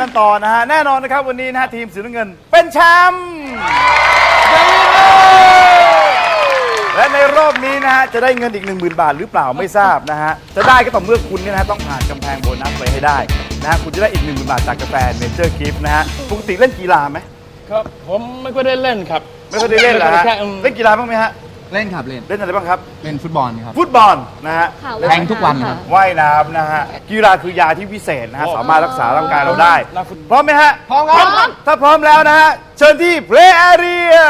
กันต่อนะฮะ แน่นอนนะครับวันนี้นะฮะทีมสีน้ำเงิน เป็นแชมป์และในรอบนี้นะฮะจะได้เงินอีก 1 0,000 บาทหรือเปล่าไม่ทราบนะฮะ จะได้ก็ต่อเมื่อคุณเนี่ยนะฮะต้องผ่านกำแพงโบนัสไปให้ได้นะฮะคุณจะได้อีก 1 0,000 บาทจากกาแฟเนเจอร์กิฟต์นะฮะปกติเล่นกีฬาไหมครับผมไม่ค่อยได้เล่นครับไม่เคยได้เล่นเหรอฮะแค่อืมเล่นกีฬาบ้างไหมฮะ เล่นครับเล่นเล่นอะไรบ้างครับ เล่นฟุตบอลครับฟุตบอลนะฮะค่ะแทงทุกวันครับ ว่ายน้ำนะฮะกีฬาคือยาที่วิเศษนะฮะสามารถรักษาร่างกายเราได้นักฟุตพร้อมไหมฮะพร้อมครับ ถ้าพร้อมแล้วนะฮะเชิญที่ Play Area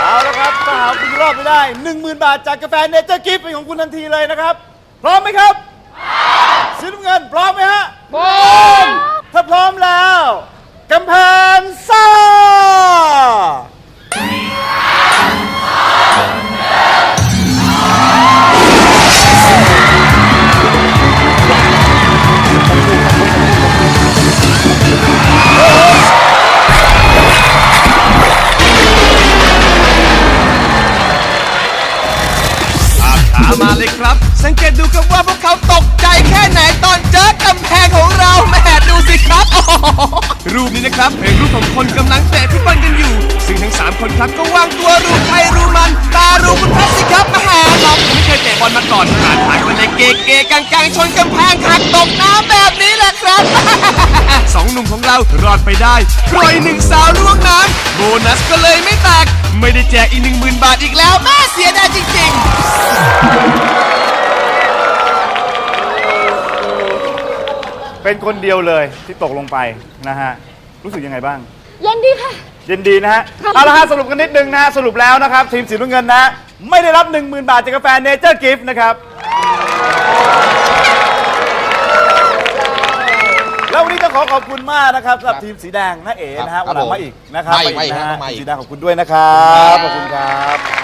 เอาละครับถ้าหากคุณรอบไม่ได้ 10,000 บาทจากกาแฟเนเจอร์กิฟต์เป็นของคุณทันทีเลยนะครับ พร้อมไหมครับสีน้ำเงินพร้อม สังเกตดูครับว่าพวกเขาตกใจแค่ไหนตอนเจอกำแพงของเราแหม่ดูสิครับโอ้โหรูปนี้นะครับเป็นรูปของคนกำลังเตะฟุตบอลกันอยู่ ซึ่งทั้ง 3 คนครับก็วางตัวรูใครรูมัน ตารูคุณพัชสิครับแหม่เราไม่เคยเตะบอลมาก่อนผ่านทางกันเลยเกเกกังกังชนกำแพงหักตกน้ำแบบนี้แหละครับ สองหนุ่มของเรารอดไปได้ปล่อยหนึ่งสาวล่วงน้ำโบนัสก็เลยไม่แตกไม่ได้แจกอีกหนึ่งหมื่นบาทอีกแล้วแม่เสียดายจริงๆ เป็นคนเดียวเลยที่ตกลงไปนะฮะรู้สึกยังไงบ้าง เย็นดีค่ะยินดีนะฮะครับเอาละฮะสรุปกันนิดนึงนะฮะสรุปแล้วนะครับ ทีมสีน้ำเงินนะฮะไม่ได้รับ 10,000 บาทจากกาแฟเนเจอร์กิฟต์นะครับ แล้ววันนี้ต้องขอขอบคุณมากนะครับสำหรับทีมสีแดงนะเอ๋นะฮะครัวันบหลังผมมาอีกนะครับมาอีกมาอีกนะครัฮะบมาอีกสีแดงขอบคุณด้วยนะครับขอบคุณครับ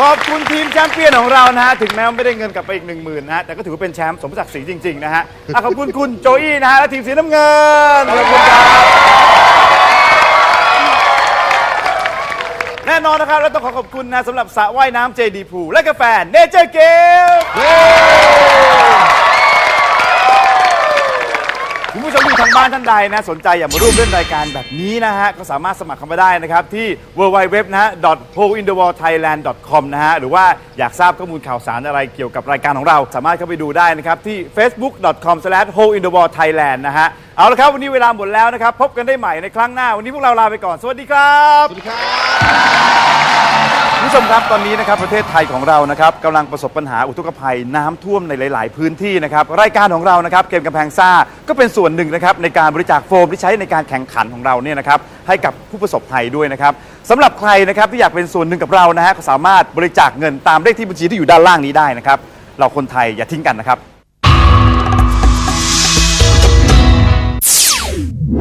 ขอบคุณทีมแชมป์เปี้ยนของเรานะฮะ ถึงแม้ว่าไม่ได้เงินกลับไปอีกหนึ่งหมื่นนะฮะ แต่ก็ถือว่าเป็นแชมป์สมศักดิ์ศรีจริง ๆ นะฮะอะขอบคุณคุณโจอี้นะฮะ และทีมสีน้ำเงิน ขอบคุณครับ แน่นอนนะครับ และต้องขอขอบคุณนะสำหรับสระว่ายน้ำเจดีพูและกาแฟเนเจอร์เกมคุณ ผู้ชมทางบ้านท่านใดนะสนใจอยากมาร่วมเล่นรายการแบบนี้นะฮะก็สามารถสมัครเข้ามาได้นะครับ ที่ www นะฮะ hointhewallthailand com นะฮะหรือว่าอยากทราบข้อมูลข่าวสารอะไรเกี่ยวกับรายการของเรา สามารถเข้าไปดูได้นะครับที่ facebook. com/hoindthewallthailand นะฮะ เอาละครับ วันนี้เวลาหมดแล้วนะครับ พบกันได้ใหม่ในครั้งหน้า วันนี้พวกเราลาไปก่อน สวัสดีครับคุณผู้ชมครับตอนนี้นะครับประเทศไทยของเรานะครับกำลังประสบปัญหาอุทกภัยน้ำท่วมในหลาย ๆ พื้นที่นะครับรายการของเรานะครับเกมกำแพงซ่าก็เป็นส่วนหนึ่งนะครับในการบริจาคโฟมที่ใช้ในการแข่งขันของเราเนี่ยนะครับให้กับผู้ประสบภัยด้วยนะครับสำหรับใครนะครับที่อยากเป็นส่วนหนึ่งกับเรานะฮะก็สามารถบริจาคเงินตามเลขที่บัญชีที่อยู่ด้านล่างนี้ได้นะครับเราคนไทยอย่าทิ้งกันนะครับ Thank you.